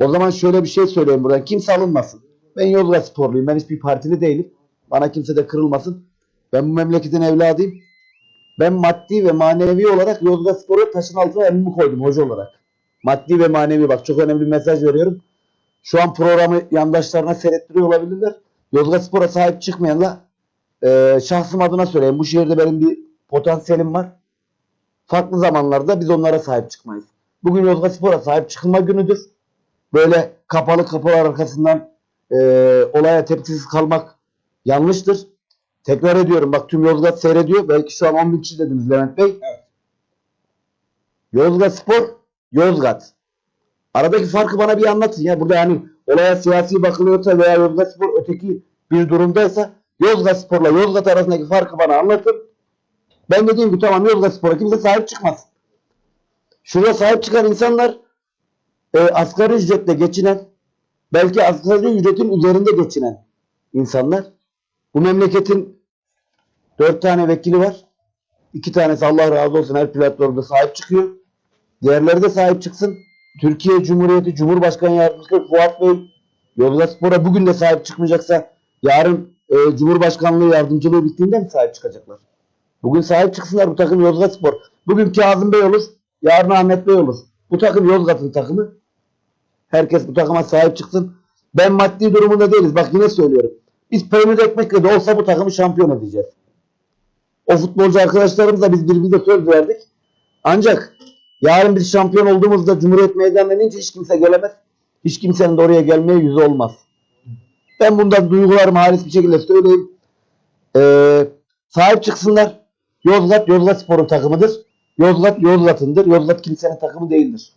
O zaman şöyle bir şey söyleyeyim buradan. Kimse alınmasın. Ben Yozgat sporluyum. Ben hiçbir partili değilim. Bana kimse de kırılmasın. Ben bu memleketin evladıyım. Ben maddi ve manevi olarak Yozgat Spor'u taşın altına elimi koydum hoca olarak. Maddi ve manevi bak çok önemli bir mesaj veriyorum. Şu an programı yandaşlarına seyrettiriyor olabilirler. Yozgat Spor'a sahip çıkmayanla e, şahsım adına söyleyeyim. Bu şehirde benim bir potansiyelim var. Farklı zamanlarda biz onlara sahip çıkmayız. Bugün Yozgat Spor'a sahip çıkılma günüdür. Böyle kapalı kapılar arkasından e, olaya tepkisiz kalmak yanlıştır. Tekrar ediyorum bak tüm Yozgat seyrediyor. Belki şu an 10 bin kişi dediniz Levent Bey. Evet. Yozgat Spor, Yozgat. Aradaki farkı bana bir anlatın ya. Burada yani olaya siyasi bakılıyorsa veya Yozgat Spor öteki bir durumdaysa Yozgat Spor'la Yozgat arasındaki farkı bana anlatın. Ben dediğim gibi tamam Yozgat Spor'a kimse sahip çıkmaz. Şurada sahip çıkan insanlar e, asgari ücretle geçinen belki asgari ücretin üzerinde geçinen insanlar. Bu memleketin dört tane vekili var. İki tanesi Allah razı olsun her platformda sahip çıkıyor. Diğerleri de sahip çıksın. Türkiye Cumhuriyeti Cumhurbaşkanı Yardımcısı Fuat Bey Yozgat Spor'a bugün de sahip çıkmayacaksa yarın e, Cumhurbaşkanlığı yardımcılığı bittiğinde mi sahip çıkacaklar? Bugün sahip çıksınlar bu takım Yozgat Spor. Bugün Kazım Bey olur, yarın Ahmet Bey olur. Bu takım Yozgat'ın takımı. Herkes bu takıma sahip çıksın. Ben maddi durumunda değiliz. Bak yine söylüyorum. Biz peynir ekmekle de olsa bu takımı şampiyon edeceğiz. O futbolcu arkadaşlarımızla biz birbirimize söz verdik. Ancak yarın biz şampiyon olduğumuzda Cumhuriyet Meydanı'na hiç kimse gelemez. Hiç kimsenin de oraya gelmeye yüzü olmaz. Ben bundan duygularımı halis bir şekilde söyleyeyim. Ee, sahip çıksınlar. Yozgat, Yozgat Spor'un takımıdır. Yozgat, Yozgat'ındır. Yozgat kimsenin takımı değildir.